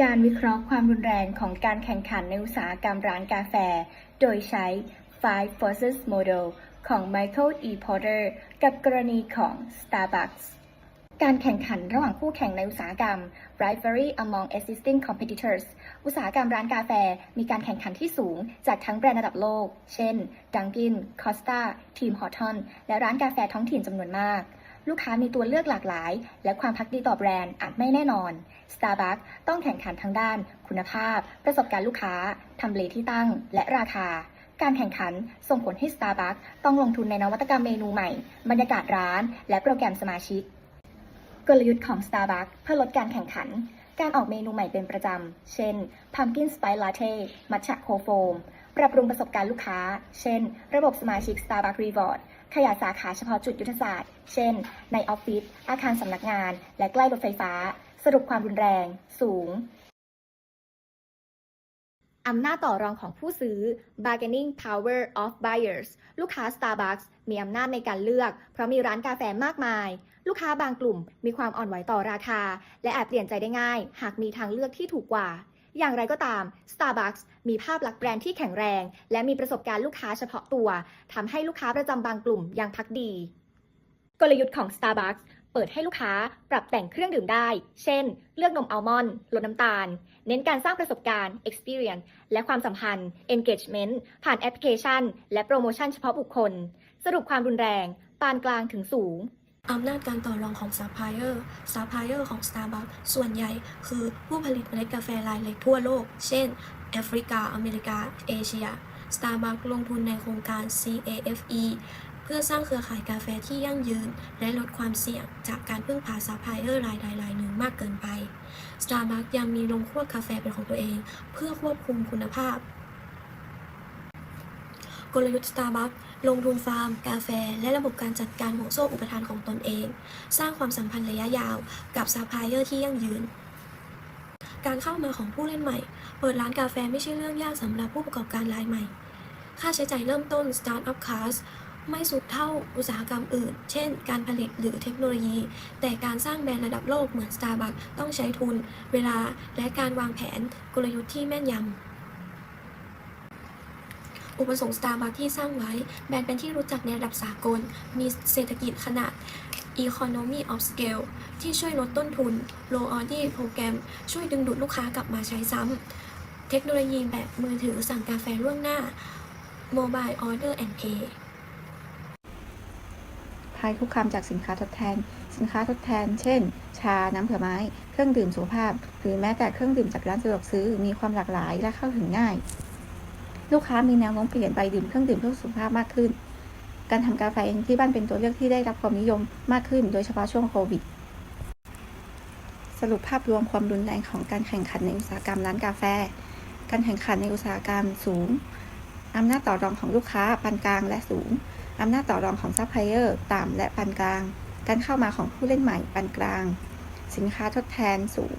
การวิเคราะห์ความรุนแรงของการแข่งขันในอุตสาหกรรมร้านกาแฟ โดยใช้ Five Forces Model ของ Michael E. Porter กับกรณีของ Starbucks การแข่งขันระหว่างคู่แข่งในอุตสาหกรรม rivalry among existing competitors อุตสาหกรรมร้านกาแฟ มีการแข่งขันที่สูงจากทั้งแบรนด์ระดับโลก เช่น Dunkin, Costa, Tim Horton และร้านกาแฟท้องถิ่นจำนวนมาก ลูกค้ามีตัวเลือกหลากหลาย และความพักดีต่อแบรนด์อาจไม่แน่นอน Starbucks ต้องแข่งขันทางด้าน คุณภาพ ประสบการณ์ลูกค้า ทำเลที่ตั้ง และราคา การแข่งขันส่งผลให้ Starbucks ต้องลงทุนในนวัตกรรมเมนูใหม่ บรรยากาศร้าน และโปรแกรมสมาชิก กลยุทธ์ของ Starbucks เพื่อลดการแข่งขัน การออกเมนูใหม่เป็นประจำ เช่น Pumpkin Spice Latte มัทฉะโคโฟมปรับปรุงประสบการณ์ลูกค้า เช่น ระบบสมาชิก Starbucks Reward ขยายสาขาเฉพาะจุดยุทธศาสตร์ เช่น ในออฟฟิศ อาคารสำนักงาน และใกล้รถไฟฟ้า สรุปความรุนแรง สูง อำนาจต่อรองของผู้ซื้อ bargaining power of buyers ลูกค้า Starbucks มีอำนาจในการเลือก เพราะมีร้านกาแฟมากมาย ลูกค้าบางกลุ่มมีความอ่อนไหวต่อราคา และอาจเปลี่ยนใจได้ง่าย หากมีทางเลือกที่ถูกกว่า อย่างไรก็ตาม Starbucks มีภาพลักษณ์แบรนด์ที่แข็งแรง และมีประสบการณ์ลูกค้าเฉพาะตัวทำให้ลูกค้าประจำบางกลุ่มยังพักดี กลยุทธ์ของ Starbucks เปิดให้ลูกค้าปรับแต่งเครื่องดื่มได้ เช่น เลือกนมอัลมอนด์ ลดน้ำตาล เน้นการสร้างประสบการณ์ experience และความสัมพันธ์ engagement ผ่านแอปพลิเคชัน และโปรโมชั่นเฉพาะบุคคล สรุปความรุนแรง ปานกลางถึงสูง อำนาจการต่อรองของซัพพลายเออร์ ซัพพลายเออร์ของ Starbucks ส่วนใหญ่คือผู้ผลิตเมล็ดกาแฟรายเล็กทั่วโลก เช่น แอฟริกา อเมริกา เอเชีย Starbucks ลงทุนในโครงการ CAFE เพื่อสร้างเครือข่ายกาแฟที่ยั่งยืน และลดความเสี่ยงจากการพึ่งพาซัพพลายเออร์รายใดรายหนึ่งมากเกินไป Starbucks ยังมีโรงคั่วกาแฟเป็นของตัวเอง เพื่อควบคุมคุณภาพ กลยุทธ์ Starbucks ลงทุนฟาร์ม กาแฟ และระบบการจัดการห่วงโซ่อุปทานของตนเอง สร้างความสัมพันธ์ระยะยาว กับซัพพลายเออร์ที่ยั่งยืน การเข้ามาของผู้เล่นใหม่ เปิดร้านกาแฟไม่ใช่เรื่องยากสำหรับผู้ประกอบการรายใหม่ ค่าใช้จ่ายเริ่มต้น Startup Cost ไม่สูงเท่าอุตสาหกรรมอื่น เช่น การผลิตหรือเทคโนโลยี แต่การสร้างแบรนด์ระดับโลกเหมือน Starbucks ต้องใช้ทุน เวลา และการวางแผนกลยุทธ์ที่แม่นยำ อุปสงค์ Starbucks ที่สร้างไว้ แบรนด์เป็นที่รู้จักในระดับสากล มีเศรษฐกิจขนาด Economy of Scale ที่ช่วยลดต้นทุน Low Order โปรแกรมช่วยดึงดูดลูกค้ากลับมาใช้ซ้ำ เทคโนโลยีแบบมือถือสั่งกาแฟล่วงหน้า Mobile Order and Pay ภัยคุกคามจากสินค้าทดแทน สินค้าทดแทน เช่น ชา น้ำผลไม้ เครื่องดื่มสุขภาพ หรือแม้แต่เครื่องดื่มจากร้านสะดวกซื้อ มีความหลากหลายและเข้าถึงง่าย ลูกค้ามีแนวโน้มเปลี่ยนไปดื่มเครื่องดื่มเพื่อสุขภาพมากขึ้น การทำกาแฟเองที่บ้านเป็นตัวเลือกที่ได้รับความนิยมมากขึ้น โดยเฉพาะช่วงโควิด สรุปภาพรวมความรุนแรงของการแข่งขันในอุตสาหกรรมร้านกาแฟ การแข่งขันในอุตสาหกรรมสูงอำนาจต่อรองของลูกค้าปานกลางและสูงอำนาจต่อรองของซัพพลายเออร์ต่ำและปานกลาง การเข้ามาของผู้เล่นใหม่ปานกลาง สินค้าทดแทนสูง